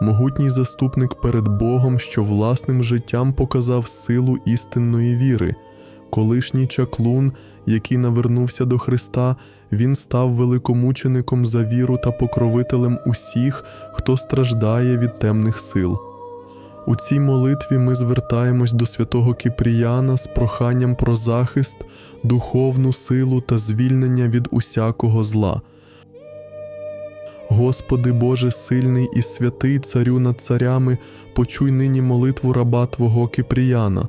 могутній заступник перед Богом, що власним життям показав силу істинної віри. Колишній чаклун, який навернувся до Христа, він став великомучеником за віру та покровителем усіх, хто страждає від темних сил. У цій молитві ми звертаємось до святого Кіпріяна з проханням про захист, духовну силу та звільнення від усякого зла. Господи Боже сильний і святий царю над царями, почуй нині молитву раба Твого Кипріяна.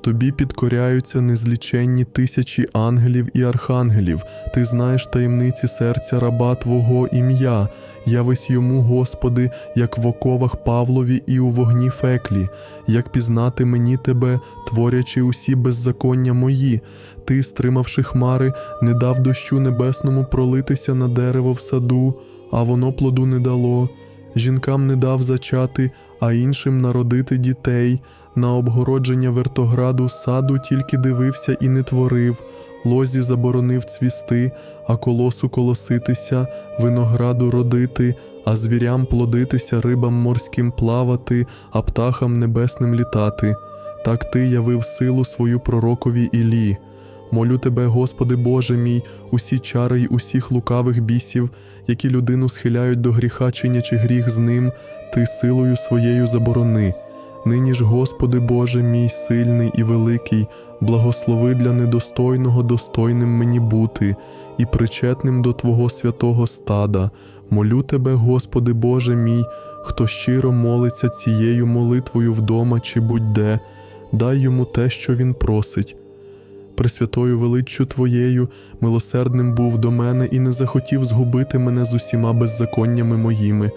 Тобі підкоряються незліченні тисячі ангелів і архангелів. Ти знаєш таємниці серця раба Твого ім'я. Явись йому, Господи, як в оковах Павлові і у вогні феклі, як пізнати мені Тебе, творячи усі беззаконня мої. Ти, стримавши хмари, не дав дощу небесному пролитися на дерево в саду, а воно плоду не дало. Жінкам не дав зачати, а іншим народити дітей. На обгородження вертограду саду тільки дивився і не творив. Лозі заборонив цвісти, а колосу колоситися, винограду родити, а звірям плодитися, рибам морським плавати, а птахам небесним літати. Так ти явив силу свою пророкові Ілі. Молю тебе, Господи Боже мій, усі чари й усіх лукавих бісів, які людину схиляють до гріха, чинячи гріх з ним, ти силою своєю заборони. Нині ж, Господи Боже мій, сильний і великий, благослови для недостойного достойним мені бути і причетним до Твого святого стада. Молю Тебе, Господи Боже мій, хто щиро молиться цією молитвою вдома чи будь-де, дай йому те, що він просить. Пресвятою величчю Твоєю, милосердним був до мене і не захотів згубити мене з усіма беззаконнями моїми.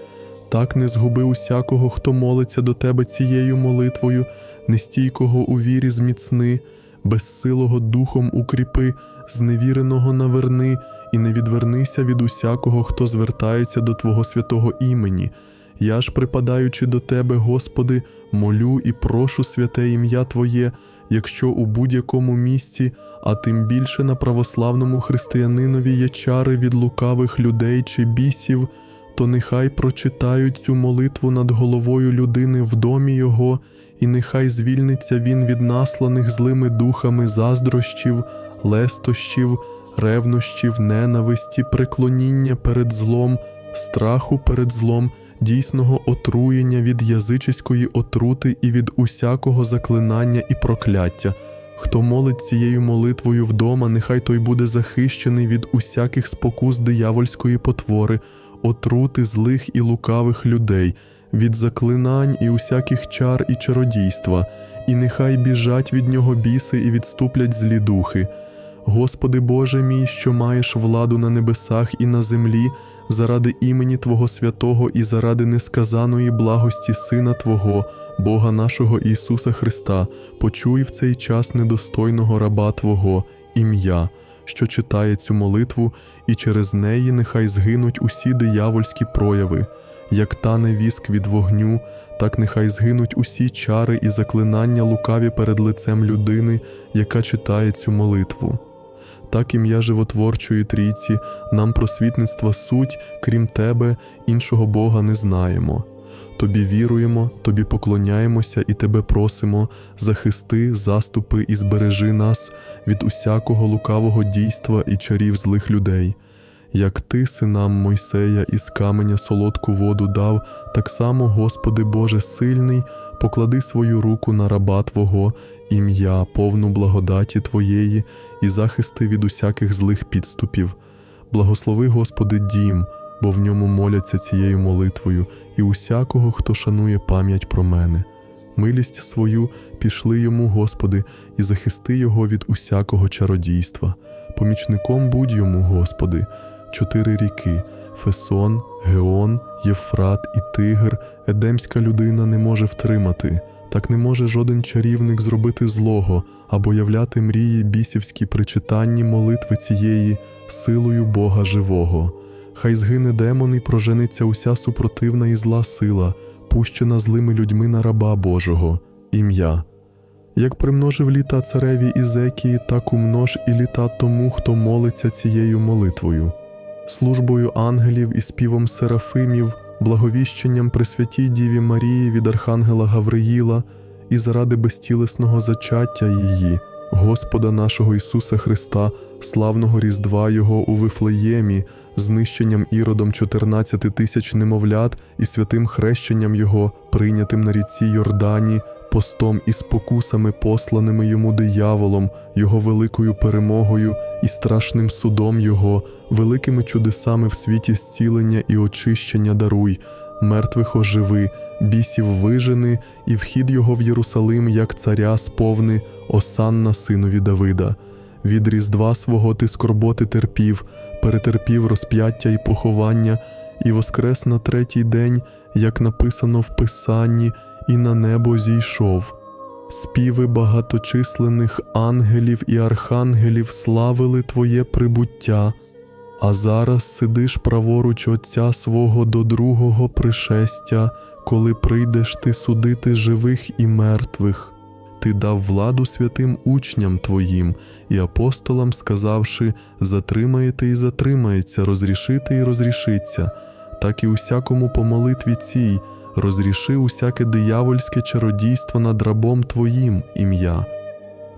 Так не згуби усякого, хто молиться до Тебе цією молитвою, нестійкого у вірі зміцни, безсилого духом укріпи, зневіреного наверни, і не відвернися від усякого, хто звертається до Твого святого імені. Я ж, припадаючи до Тебе, Господи, молю і прошу святе ім'я Твоє, якщо у будь-якому місці, а тим більше на православному християнинові є чари від лукавих людей чи бісів, то нехай прочитають цю молитву над головою людини в домі його, і нехай звільниться він від насланих злими духами заздрощів, лестощів, ревнощів, ненависті, преклоніння перед злом, страху перед злом, дійсного отруєння від язичиської отрути і від усякого заклинання і прокляття. Хто молить цією молитвою вдома, нехай той буде захищений від усяких спокус диявольської потвори, отрути злих і лукавих людей, від заклинань і усяких чар і чародійства, і нехай біжать від нього біси і відступлять злі духи. Господи Боже мій, що маєш владу на небесах і на землі, заради імені Твого святого і заради несказаної благості Сина Твого, Бога нашого Ісуса Христа, почуй в цей час недостойного раба Твого, ім'я, що читає цю молитву, і через неї нехай згинуть усі диявольські прояви, як тане віск від вогню, так нехай згинуть усі чари і заклинання лукаві перед лицем людини, яка читає цю молитву. Так ім'я животворчої трійці, нам просвітництва суть, крім тебе, іншого Бога не знаємо. Тобі віруємо, тобі поклоняємося і тебе просимо, захисти, заступи і збережи нас від усякого лукавого дійства і чарів злих людей. Як ти, синам Мойсея, із каменя солодку воду дав, так само, Господи Боже сильний, поклади свою руку на раба Твого, ім'я, повну благодаті Твоєї і захисти від усяких злих підступів. Благослови, Господи, дім, бо в ньому моляться цією молитвою, і усякого, хто шанує пам'ять про мене. Милість свою пішли йому, Господи, і захисти його від усякого чародійства. Помічником будь йому, Господи, чотири ріки Фесон, Геон, Єфрат і Тигр, едемська людина не може втримати. Так не може жоден чарівник зробити злого або являти мрії бісівські при читанні молитви цієї силою Бога живого. Хай згине демон і прожениться уся супротивна і зла сила, пущена злими людьми на раба Божого, ім'я. Як примножив літа цареві Ізекії, так умнож і літа тому, хто молиться цією молитвою, службою ангелів і співом серафимів, благовіщенням Пресвятій Діві Марії від Архангела Гавриїла і заради безтілесного зачаття її, Господа нашого Ісуса Христа, славного Різдва Його у Вифлеємі, знищенням іродом 14 тисяч немовлят і святим хрещенням Його, прийнятим на ріці Йордані, постом і спокусами, посланими йому дияволом, його великою перемогою і страшним судом Його, великими чудесами в світі зцілення і очищення даруй, мертвих оживи, бісів вижени, і вхід його в Єрусалим, як царя сповни, осанна синові Давида. Від різдва свого ти скорботи терпів, перетерпів розп'яття і поховання, і воскрес на третій день, як написано в Писанні, і на небо зійшов. Співи багаточисленних ангелів і архангелів славили Твоє прибуття, а зараз сидиш праворуч Отця свого до другого пришестя, коли прийдеш ти судити живих і мертвих. Ти дав владу святим учням Твоїм і апостолам, сказавши: затримаєте і затримається, розрішити і розрішиться, так і усякому по молитві цій, розріши усяке диявольське чародійство над рабом Твоїм ім'я.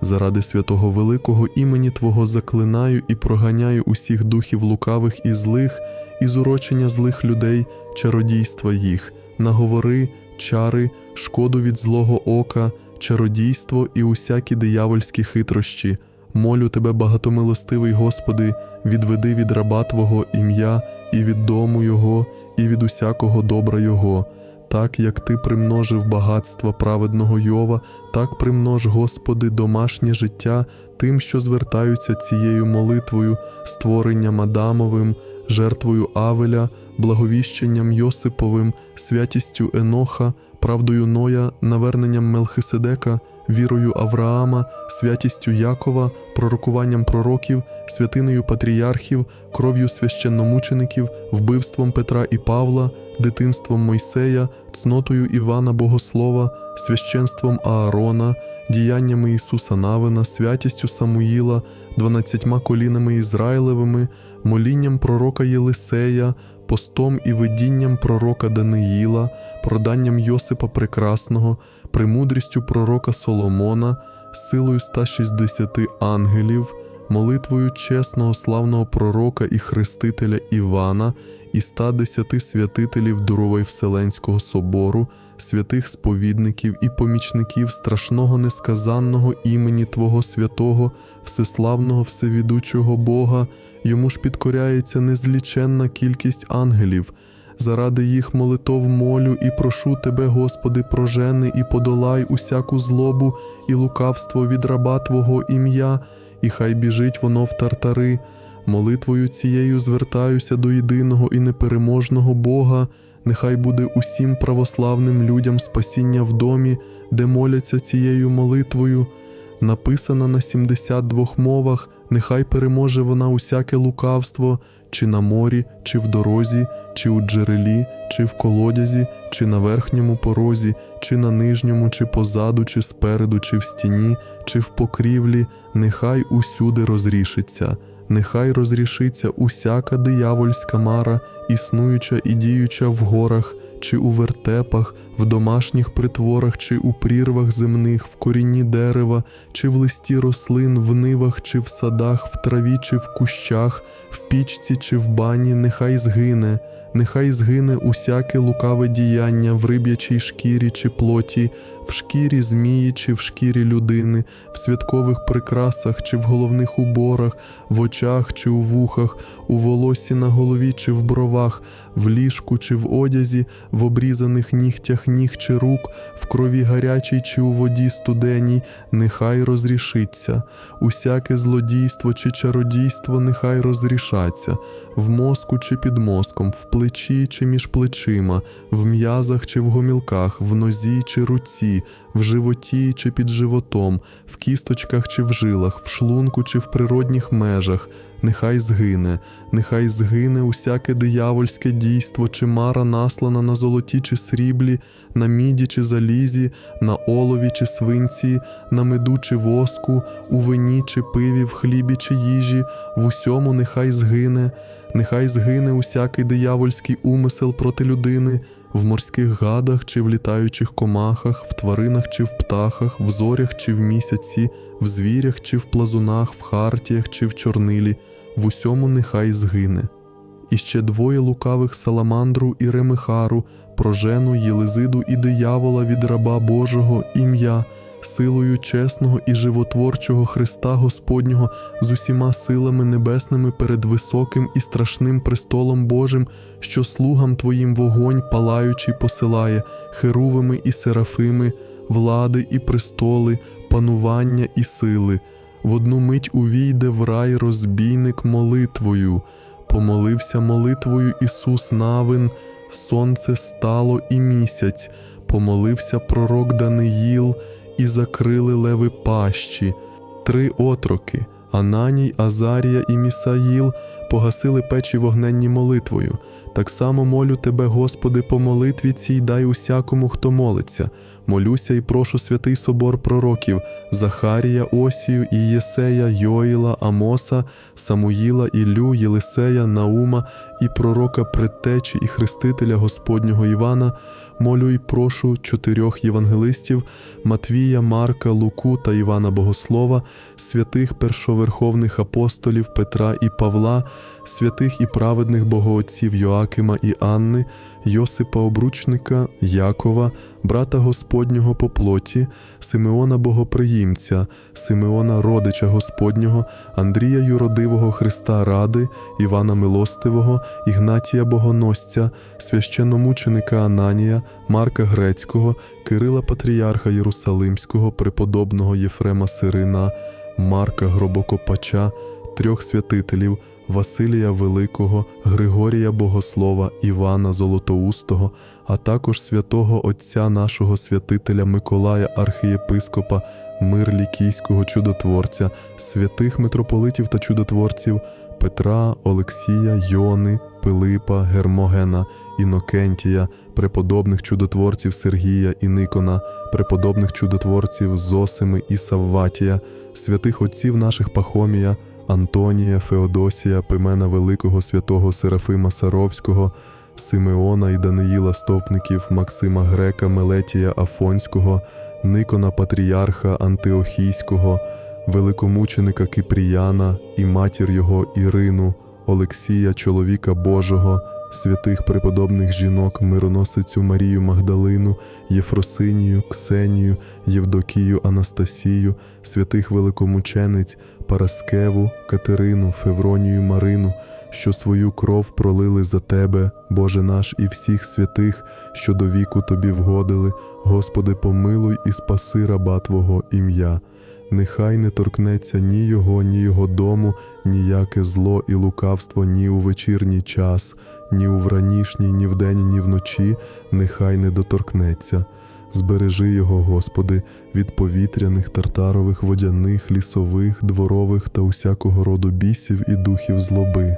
Заради святого великого імені Твого заклинаю і проганяю усіх духів лукавих і злих, і зурочення злих людей, чародійства їх, наговори, чари, шкоду від злого ока, чародійство і усякі диявольські хитрощі. Молю тебе, багатомилостивий Господи, відведи від раба Твого ім'я і від дому Його, і від усякого добра Його. Так як ти примножив багатства праведного Йова, так примнож, Господи, домашнє життя тим, що звертаються цією молитвою, створенням Адамовим, жертвою Авеля, благовіщенням Йосиповим, святістю Еноха, правдою Ноя, наверненням Мелхиседека, вірою Авраама, святістю Якова, пророкуванням пророків, святиною патріархів, кров'ю священномучеників, вбивством Петра і Павла, дитинством Мойсея, цнотою Івана Богослова, священством Аарона, діяннями Ісуса Навина, святістю Самуїла, дванадцятьма колінами Ізраїлевими, молінням пророка Єлисея, постом і видінням пророка Даниїла, проданням Йосипа Прекрасного, премудрістю пророка Соломона, силою 160 ангелів, молитвою чесного славного пророка і хрестителя Івана і 110 святителів Дурової Вселенського собору, святих сповідників і помічників страшного несказанного імені Твого святого, всеславного всевідучого Бога, йому ж підкоряється незліченна кількість ангелів. Заради їх молитов молю і прошу Тебе, Господи, прожени і подолай усяку злобу і лукавство від раба Твого ім'я, і хай біжить воно в тартари. Молитвою цією звертаюся до єдиного і непереможного Бога, нехай буде усім православним людям спасіння в домі, де моляться цією молитвою. Написана на 72 мовах, нехай переможе вона усяке лукавство, чи на морі, чи в дорозі, чи у джерелі, чи в колодязі, чи на верхньому порозі, чи на нижньому, чи позаду, чи спереду, чи в стіні, чи в покрівлі, нехай усюди розрішиться. Нехай розрішиться усяка диявольська мара, існуюча і діюча в горах, чи у вертепах, в домашніх притворах, чи у прірвах земних, в корінні дерева, чи в листі рослин, в нивах, чи в садах, в траві, чи в кущах, в пічці, чи в бані, нехай згине. Нехай згине усяке лукаве діяння в риб'ячій шкірі чи плоті, в шкірі змії чи в шкірі людини, в святкових прикрасах чи в головних уборах, в очах чи у вухах, у волоссі на голові чи в бровах, в ліжку чи в одязі, в обрізаних нігтях ніг чи рук, в крові гарячій чи у воді студеній, нехай розрішиться. Усяке злодійство чи чародійство нехай розрішаться, в мозку чи під мозком, в плечі чи між плечима, в м'язах чи в гомілках, в нозі чи руці, в животі чи під животом, в кісточках чи в жилах, в шлунку чи в природніх межах, нехай згине, нехай згине усяке диявольське дійство, чи мара наслана на золоті чи сріблі, на міді чи залізі, на олові чи свинці, на меду чи воску, у вині чи пиві, в хлібі чи їжі, в усьому нехай згине, нехай згине усякий диявольський умисел проти людини. В морських гадах чи в літаючих комахах, в тваринах чи в птахах, в зорях чи в місяці, в звірях чи в плазунах, в хартіях чи в чорнилі, в усьому нехай згине. І ще двоє лукавих Саламандру і Ремихару, прожену Єлизиду і диявола від раба Божого ім'я, силою чесного і животворчого Христа Господнього з усіма силами небесними перед високим і страшним престолом Божим, що слугам Твоїм вогонь палаючий посилає, херувими і серафими, влади і престоли, панування і сили. В одну мить увійде в рай розбійник молитвою. Помолився молитвою Ісус Навин, сонце стало і місяць, помолився пророк Даниїл, і закрили леви пащі. Три отроки Ананій, Азарія і Місаїл погасили печі вогненні молитвою. Так само молю тебе, Господи, по молитві цій дай усякому, хто молиться. Молюся і прошу святий собор пророків Захарія, Осію і Єсея, Йоїла, Амоса, Самуїла, Ілю, Єлисея, Наума і пророка предтечі і хрестителя Господнього Івана. Молю і прошу чотирьох євангелистів Матвія, Марка, Луку та Івана Богослова, святих першоверховних апостолів Петра і Павла, святих і праведних богоотців Йоакима і Анни, Йосипа Обручника, Якова, брата Господнього по плоті, Симеона Богоприємця, Симеона Родича Господнього, Андрія Юродивого Христа Ради, Івана Милостивого, Ігнатія Богоносця, священномученика Ананія, Марка Грецького, Кирила Патріарха Єрусалимського, преподобного Єфрема Сирина, Марка Гробокопача, трьох святителів. Василія Великого, Григорія Богослова, Івана Золотоустого, а також святого Отця нашого святителя Миколая Архієпископа, мир Лікійського чудотворця, святих митрополитів та чудотворців Петра, Олексія, Йони, Пилипа, Гермогена, Інокентія, преподобних чудотворців Сергія і Никона, преподобних чудотворців Зосими і Савватія, святих отців наших Пахомія. Антонія, Феодосія, Пимена Великого святого Серафима Саровського, Симеона і Даниїла Стовпників, Максима Грека, Мелетія Афонського, Никона Патріарха Антиохійського, великомученика Кипріяна і матір його Ірину, Олексія, чоловіка Божого, святих преподобних жінок, мироносицю Марію Магдалину, Єфросинію, Ксенію, Євдокію Анастасію, святих великомучениць, Параскеву, Катерину, Февронію Марину, що свою кров пролили за тебе, Боже наш, і всіх святих, що до віку тобі вгодили, Господи, помилуй і спаси раба Твого ім'я. Нехай не торкнеться ні його, ні його дому, ніяке зло і лукавство ні у вечірній час, ні у вранішній, ні вдень, ні вночі, нехай не доторкнеться. Збережи його, Господи, від повітряних, тартарових, водяних, лісових, дворових та усякого роду бісів і духів злоби.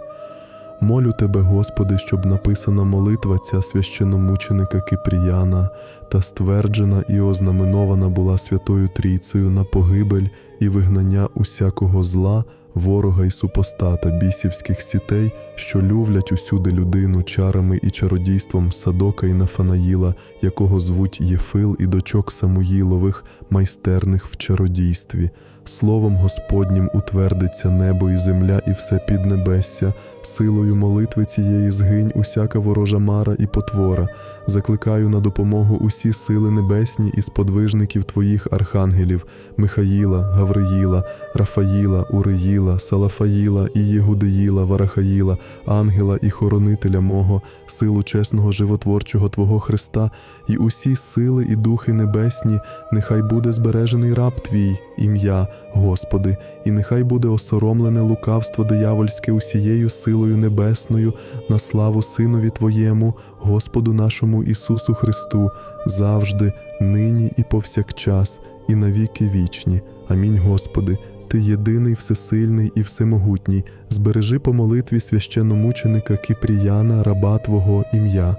Молю Тебе, Господи, щоб написана молитва ця священомученика Кипріяна та стверджена і ознаменована була Святою Трійцею на погибель і вигнання усякого зла, ворога і супостата бісівських сітей, що люблять усюди людину чарами і чародійством Садока і Нафанаїла, якого звуть Єфил і дочок Самуїлових, майстерних в чародійстві. Словом Господнім утвердиться небо і земля, і все піднебесся, силою молитви цієї згинь усяка ворожа мара і потвора. Закликаю на допомогу усі сили небесні і сподвижників твоїх архангелів Михаїла, Гавриїла, Рафаїла, Уриїла, Салафаїла і Єгудеїла, Варахаїла, ангела і хоронителя мого, силу чесного животворчого Твого Христа, і усі сили і духи небесні, нехай буде збережений раб Твій, ім'я, Господи, і нехай буде осоромлене лукавство диявольське усією силою небесною на славу Синові Твоєму, Господу нашому Ісусу Христу, завжди, нині і повсякчас, і навіки вічні. Амінь, Господи. Ти єдиний, всесильний і всемогутній, збережи по молитві священномученика Кипріяна, раба Твого ім'я.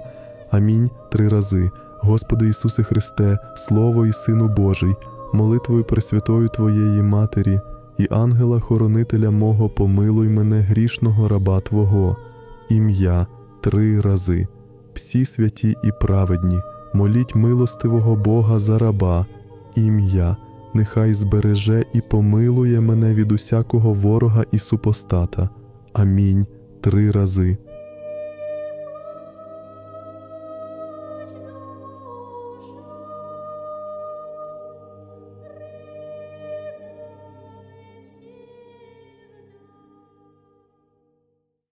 Амінь три рази. Господи Ісусе Христе, Слово і Сину Божий, молитвою Пресвятою Твоєї Матері і ангела-хоронителя мого помилуй мене грішного раба Твого. Ім'я три рази. Всі святі і праведні, моліть милостивого Бога за раба, ім'я, нехай збереже і помилує мене від усякого ворога і супостата. Амінь. Три рази.